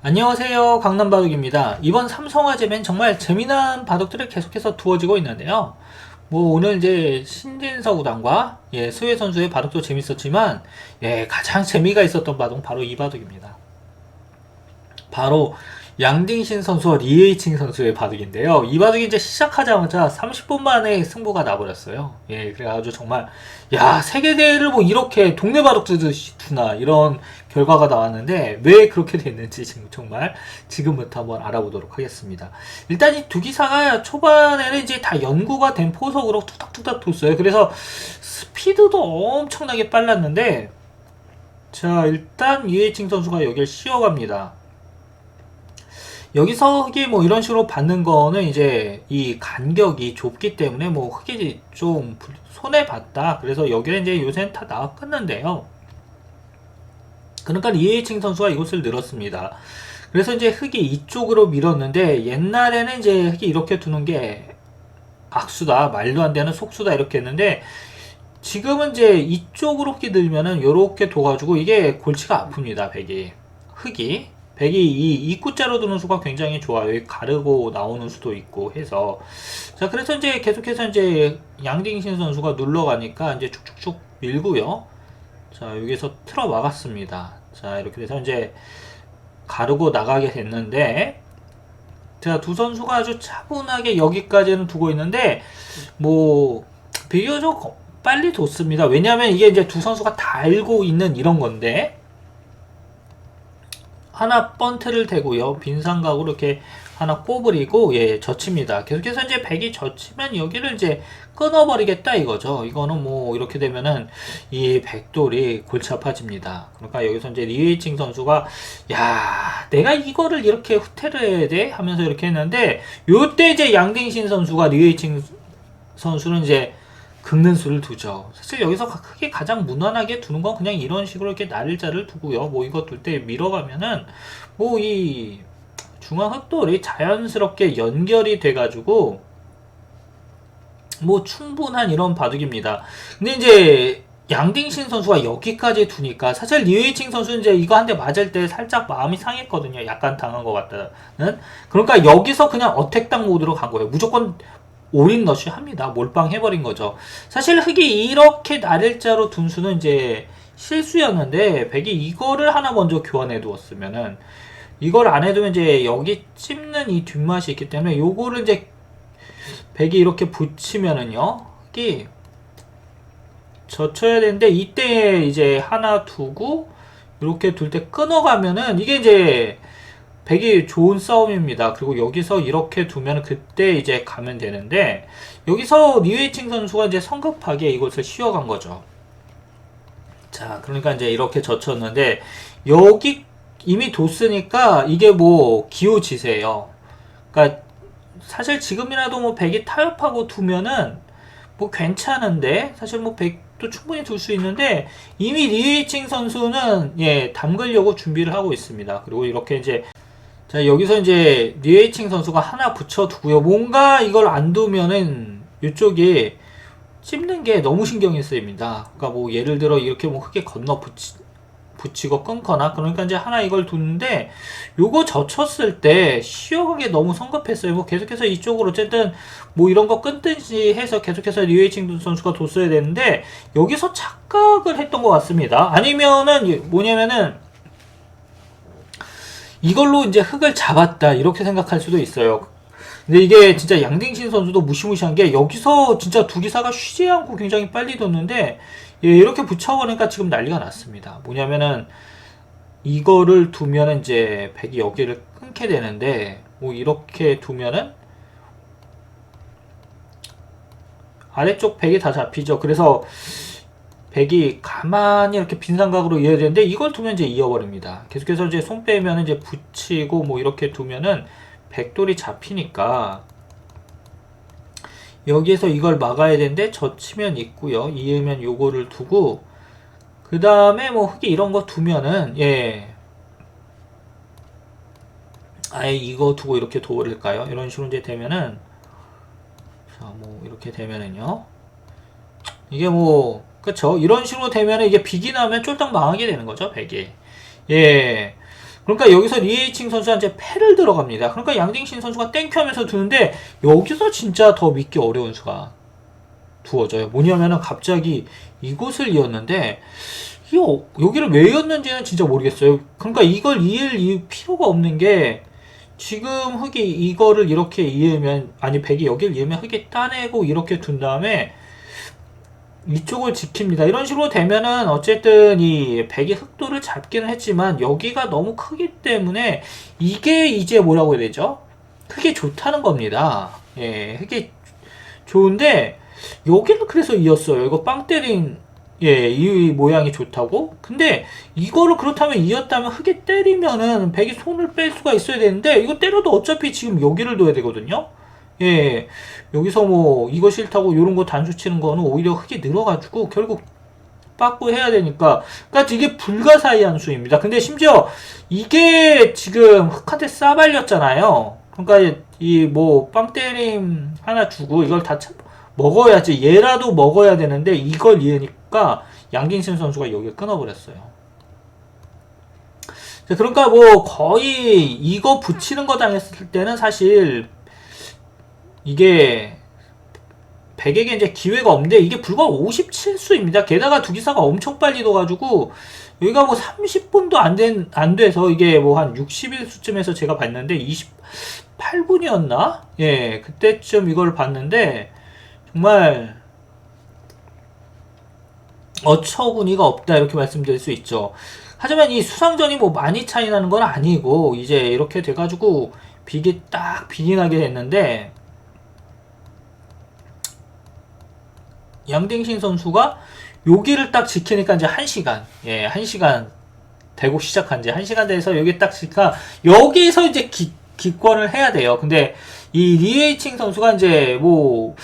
안녕하세요. 강남바둑입니다. 이번 삼성화재면 정말 재미난 바둑들이 계속해서 두어지고 있는데요. 뭐 오늘 이제 신진서 구단과 예, 스웨 선수의 바둑도 재밌었지만 예, 가장 재미가 있었던 바둑은 바로 이 바둑입니다 바로 양딩신 선수와 리에이칭 선수의 바둑인데요. 이 바둑이 이제 시작하자마자 30분 만에 승부가 나버렸어요. 예, 그래가지고 정말, 야, 세계대회를 뭐 이렇게 동네 바둑 두듯이 두나, 이런 결과가 나왔는데, 왜 그렇게 됐는지 지금 정말 지금부터 한번 알아보도록 하겠습니다. 일단 이 두 기사가 초반에는 이제 다 연구가 된 포석으로 툭탁툭탁 뒀어요. 그래서 스피드도 엄청나게 빨랐는데, 자, 일단 리에이칭 선수가 여기를 씌워갑니다. 여기서 흙이 뭐 이런 식으로 받는 거는 이제 이 간격이 좁기 때문에 뭐 흙이 좀 불- 손해 봤다. 그래서 여기는 이제 요새는 다 나와 끝난데요. 그러니까 이에이칭 선수가 이곳을 늘었습니다. 그래서 이제 흙이 이쪽으로 밀었는데 옛날에는 이제 흙이 이렇게 두는 게 악수다, 말도 안 되는 속수다 이렇게 했는데 지금은 이제 이쪽으로 흙이 늘면은 요렇게 둬가지고 이게 골치가 아픕니다, 백이. 흙이. 백이 이 입구자로 두는 수가 굉장히 좋아요. 가르고 나오는 수도 있고 해서. 자, 그래서 이제 계속해서 이제 양딩신 선수가 눌러가니까 이제 쭉쭉쭉 밀고요. 자, 여기서 틀어 막았습니다. 자, 이렇게 돼서 이제 가르고 나가게 됐는데, 자, 두 선수가 아주 차분하게 여기까지는 두고 있는데, 뭐, 비교적 빨리 뒀습니다. 왜냐하면 이게 이제 두 선수가 다 알고 있는 이런 건데, 하나 번트를 대고요. 빈 삼각으로 이렇게 하나 꼬부리고 예 젖힙니다. 계속해서 이제 백이 젖히면 여기를 이제 끊어버리겠다 이거죠. 이거는 뭐 이렇게 되면은 이 백돌이 골치 아파집니다. 그러니까 여기서 이제 리에이칭 선수가 야 내가 이거를 이렇게 후퇴를 해야 돼 하면서 이렇게 했는데 요때 이제 양딩신 선수가 리에이칭 선수는 이제 긁는 수를 두죠. 사실 여기서 가- 크게 가장 무난하게 두는 건 그냥 이런 식으로 이렇게 날짜를 두고요. 뭐 이거 둘 때 밀어가면은 뭐 이 중앙 흑돌이 자연스럽게 연결이 돼가지고 뭐 충분한 이런 바둑입니다. 근데 이제 양딩신 선수가 여기까지 두니까 사실 리웨이칭 선수는 이제 이거 한 대 맞을 때 살짝 마음이 상했거든요. 약간 당한 것 같다는. 그러니까 여기서 그냥 어택당 모드로 간 거예요. 무조건 러쉬 합니다. 몰빵 해버린 거죠. 사실 흑이 이렇게 날일자로 둔 수는 이제 실수였는데 백이 이거를 하나 먼저 교환해 두었으면은 이걸 안 해두면 이제 여기 찝는 이 뒷맛이 있기 때문에 요거를 이제 백이 이렇게 붙이면은요 흑이 젖혀야 되는데 이때 이제 하나 두고 이렇게 둘 때 끊어가면은 이게 이제 백이 좋은 싸움입니다. 그리고 여기서 이렇게 두면 그때 이제 가면 되는데 여기서 리웨이칭 선수가 이제 성급하게 이것을 씌워간 거죠. 자, 그러니까 이제 이렇게 젖혔는데 여기 이미 뒀으니까 이게 뭐 기호지세예요. 그러니까 사실 지금이라도 뭐 백이 타협하고 두면은 뭐 괜찮은데 사실 뭐 백도 충분히 둘 수 있는데 이미 리웨이칭 선수는 예 담그려고 준비를 하고 있습니다. 그리고 이렇게 이제 자, 여기서 이제 리에이칭 선수가 하나 붙여두고요. 뭔가 이걸 안 두면은 이쪽에 찝는 게 너무 신경이 쓰입니다. 그러니까 뭐 예를 들어 이렇게 뭐 크게 건너 붙이, 붙이고 끊거나 그러니까 이제 하나 이걸 두는데 요거 젖혔을 때 쉬어가기 너무 성급했어요. 뭐 계속해서 이쪽으로 어쨌든 뭐 이런 거 끊든지 해서 계속해서 리에이칭 선수가 뒀어야 되는데 여기서 착각을 했던 것 같습니다. 아니면은 뭐냐면은 이걸로 이제 흙을 잡았다 이렇게 생각할 수도 있어요. 근데 이게 진짜 양딩신 선수도 무시무시한 게 여기서 진짜 두 기사가 쉬지 않고 굉장히 빨리 뒀는데 예, 이렇게 붙여버리니까 지금 난리가 났습니다. 뭐냐면은 이거를 두면은 이제 백이 여기를 끊게 되는데 뭐 이렇게 두면은 아래쪽 백이 다 잡히죠. 그래서 백이 가만히 이렇게 빈 삼각으로 이어야 되는데 이걸 두면 이제 이어버립니다. 계속해서 이제 손 빼면 이제 붙이고 뭐 이렇게 두면은 백돌이 잡히니까 여기에서 이걸 막아야 되는데 젖히면 있고요. 이으면 요거를 두고 그 다음에 뭐 흙이 이런 거 두면은 예 아예 이거 두고 이렇게 도버릴까요? 이런 식으로 이제 되면은 자 뭐 이렇게 되면은요 이게 뭐 그쵸 이런 식으로 되면 이게 비기 나면 쫄딱 망하게 되는 거죠 백이 예 그러니까 여기서 리에이칭 이제 패를 들어갑니다. 그러니까 양딩신 선수가 땡큐 하면서 두는데 여기서 진짜 더 믿기 어려운 수가 두어져요. 뭐냐면은 갑자기 이곳을 이었는데 이 어- 여기를 왜 이었는지는 진짜 모르겠어요. 그러니까 이걸 이을 이 필요가 없는 게 지금 흑이 이거를 이렇게 이으면 아니 백이 여기를 이으면 흑이 따내고 이렇게 둔 다음에 이쪽을 지킵니다. 이런 식으로 되면은 어쨌든 이 백이 흑도를 잡기는 했지만 여기가 너무 크기 때문에 이게 이제 뭐라고 해야 되죠? 흑이 좋다는 겁니다. 예, 흑이 좋은데 여기는 그래서 이었어요. 이거 빵 때린 예, 이 모양이 좋다고? 근데 이거를 그렇다면 이었다면 흑이 때리면은 백이 손을 뺄 수가 있어야 되는데 이거 때려도 어차피 지금 여기를 둬야 되거든요. 예, 여기서 뭐 이거 싫다고 이런 거 단수 치는 거는 오히려 흑이 늘어가지고 결국 빠꾸 해야 되니까 그러니까 이게 불가사의한 수입니다. 근데 심지어 이게 지금 흑한테 싸발렸잖아요. 그러니까 이 뭐 빵 때림 하나 주고 이걸 다 참- 먹어야지 얘라도 먹어야 되는데 이걸 이으니까 양진신 선수가 여기 끊어버렸어요. 자, 그러니까 뭐 거의 이거 붙이는 거 당했을 때는 사실 이게 백에게 이제 기회가 없는데 이게 불과 57수입니다. 게다가 두 기사가 엄청 빨리 둬가지고 여기가 뭐 30분도 안 된, 안 돼서 이게 뭐 한 61수쯤에서 제가 봤는데 28분이었나? 예, 그때쯤 이걸 봤는데 정말 어처구니가 없다 이렇게 말씀드릴 수 있죠. 하지만 이 수상전이 뭐 많이 차이 나는 건 아니고 이제 이렇게 돼가지고 빅이 딱 나게 됐는데 양댕신 선수가 여기를 딱 지키니까 이제 1시간, 예, 1시간 되고 시작한 지 1시간 돼서 여기 딱 지키니까 여기서 이제 기, 기권을 해야 돼요. 근데 이 리에이칭 선수가 이제 뭐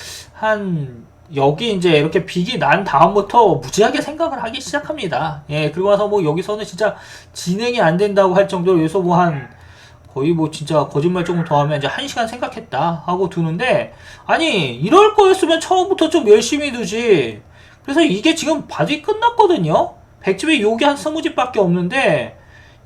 한 여기 이제 이렇게 빅이 난 다음부터 무지하게 생각을 하기 시작합니다. 예, 그리고 나서 뭐 여기서는 진짜 진행이 안 된다고 할 정도로 여기서 뭐한 거의 뭐 진짜 거짓말 조금 더 하면 이제 한 시간 생각했다 하고 두는데 아니 이럴 거였으면 처음부터 좀 열심히 두지. 그래서 이게 지금 바둑이 끝났거든요? 백집에 요기 한 스무 집밖에 없는데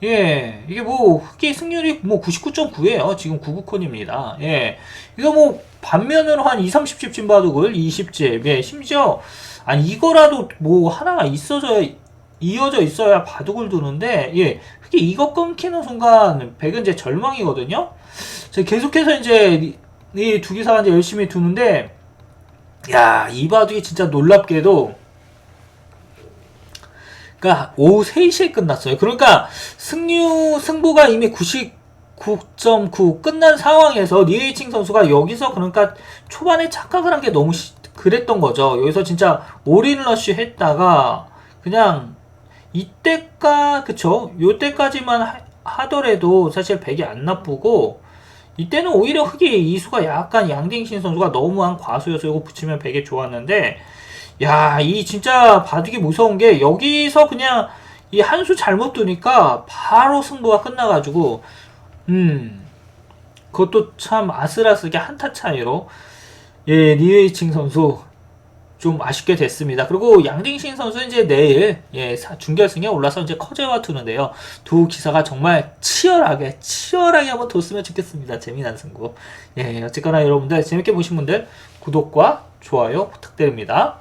예 이게 뭐 흑기 승률이 뭐 99.9예요. 지금 99콘입니다. 예. 이거 뭐 반면으로 한 2, 30집 진 바둑을 20집 예 심지어 아니 이거라도 뭐 하나가 있어져야 이어져 있어야 바둑을 두는데 예 그게 이거 끊기는 순간 백은 이제 절망이거든요. 자, 계속해서 이제 이 두 기사가 이제 열심히 두는데 야, 이 바둑이 진짜 놀랍게도 그러니까 오후 3시에 끝났어요. 그러니까 승류 승부가 이미 99.9 끝난 상황에서 리에이칭 선수가 여기서 그러니까 초반에 착각을 한 게 너무 시- 그랬던 거죠. 여기서 진짜 올인 러쉬 했다가 그냥 이때까 그쵸? 요때까지만 하, 하더라도 사실 백이 안 나쁘고 이때는 오히려 흑이 이수가 약간 양딩신 선수가 너무한 과수여서 이거 붙이면 백이 좋았는데 야 이 진짜 바둑이 무서운 게 여기서 그냥 이 한 수 잘못 두니까 바로 승부가 끝나가지고 음 그것도 참 아슬아슬하게 한타 차이로. 예 리에이칭 선수 좀 아쉽게 됐습니다. 그리고 양딩신 선수 이제 내일 예 사- 준결승에 올라서 이제 커제와 두는데요. 두 기사가 정말 치열하게 치열하게 한번 뒀으면 좋겠습니다. 재미난 승부. 예 어쨌거나 여러분들 재밌게 보신 분들 구독과 좋아요 부탁드립니다.